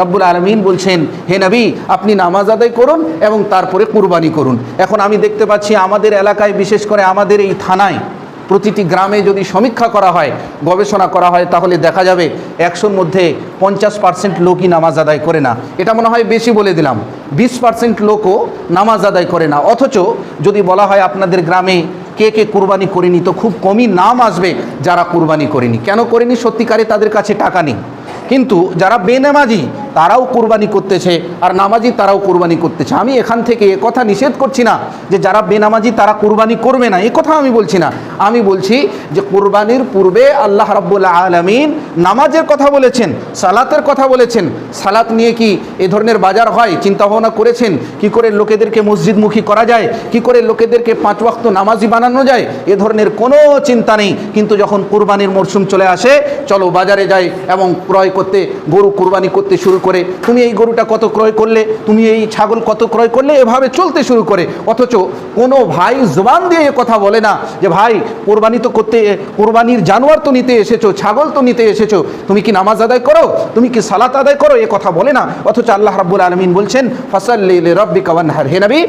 রব্বুল আলমিন বলছেন, হে নবী, আপনি নামাজ আদায় করুন এবং তারপরে কুরবানি করুন। এখন আমি দেখতে পাচ্ছি আমাদের এলাকায়, বিশেষ করে আমাদের এই থানায় প্রতিটি গ্রামে যদি সমীক্ষা করা হয়, গবেষণা করা হয়, তাহলে দেখা যাবে একশোর মধ্যে পঞ্চাশ পার্সেন্ট লোকই নামাজ আদায় করে না। এটা মনে হয় বেশি বলে দিলাম। বিশ পার্সেন্ট লোকও নামাজ আদায় করে না। অথচ যদি বলা হয় আপনাদের গ্রামে কে কে কুরবানি করেনি, তো খুব কমই নাম আসবে যারা কুরবানি করেনি। কেন করেনি? সত্যিকারে তাদের কাছে টাকা নেই। কিন্তু যারা বেনামাজি তারাও কুরবানি করতেছে আর নামাজি তারাও কুরবানি করতেছে। আমি এখান থেকে কথা নিষেধ করছি না যে যারা বেনামাজি তারা কুরবানি করবে না। এ কথা আমি বলছি না। আমি বলছি যে কুরবানির পূর্বে আল্লাহ রাব্বুল আলমিন নামাজের কথা বলেছেন, সালাতের কথা বলেছেন। সালাত নিয়ে কি এ ধরনের বাজার হয়? চিন্তা ভাবনা করেছেন? কি করে লোকেদেরকে মসজিদমুখী করা যায়? কি করে লোকেদেরকে পাঁচ ওয়াক্ত নামাজি বানানো যায়? এ ধরনের কোনো চিন্তা নেই। কিন্তু যখন কুরবানির মরশুম চলে আসে, চলো বাজারে যাই এবং ক্রয় করতে, গরু কুরবানি করতে শুরু করে, তুমি এই গরুটা কত ক্রয় করলে, তুমি এই ছাগল কত ক্রয় করলে, এভাবে চলতে শুরু করে। অথচ কোনো ভাই জবান দিয়ে এ কথা বলে না যে, ভাই, কোরবানি তো করতে, কোরবানির জানোয়ার তো নিতে এসেছ, ছাগল তো নিতে এসেছ, তুমি কি নামাজ আদায় করো? তুমি কি সালাত আদায় করো? এ কথা বলে না। অথচ আল্লাহ রাব্বুল আলমিন বলছেন ফসল রব্বি কাওয়ানহার হে নবী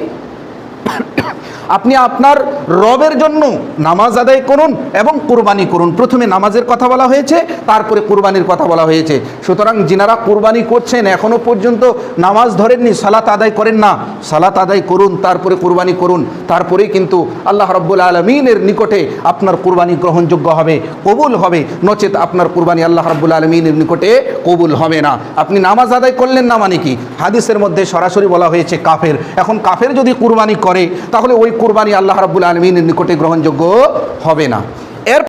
আপনি আপনার রবের জন্য নামাজ আদায় করুন এবং কুরবানি করুন। প্রথমে নামাজের কথা বলা হয়েছে, তারপরে কুরবানির কথা বলা হয়েছে। সুতরাং যিনারা কুরবানি করছেন এখনও পর্যন্ত নামাজ ধরেননি, সালাত আদায় করেন না। সালাত আদায় করুন, তারপরে কুরবানি করুন। তারপরেই কিন্তু আল্লাহ রব্বুল আলমিনের নিকটে আপনার কুরবানি গ্রহণযোগ্য হবে, কবুল হবে। নচেত আপনার কুরবানি আল্লাহ রব্বুল আলমিনের নিকটে কবুল হবে না। আপনি নামাজ আদায় করলেন না মানে কি? হাদিসের মধ্যে সরাসরি বলা হয়েছে কাফের। এখন কাফের যদি কুরবানি করে তাহলে ওই কোরবানি আল্লাহ রাবুল আলমিনের নিকটে গ্রহণযোগ্য হবে না।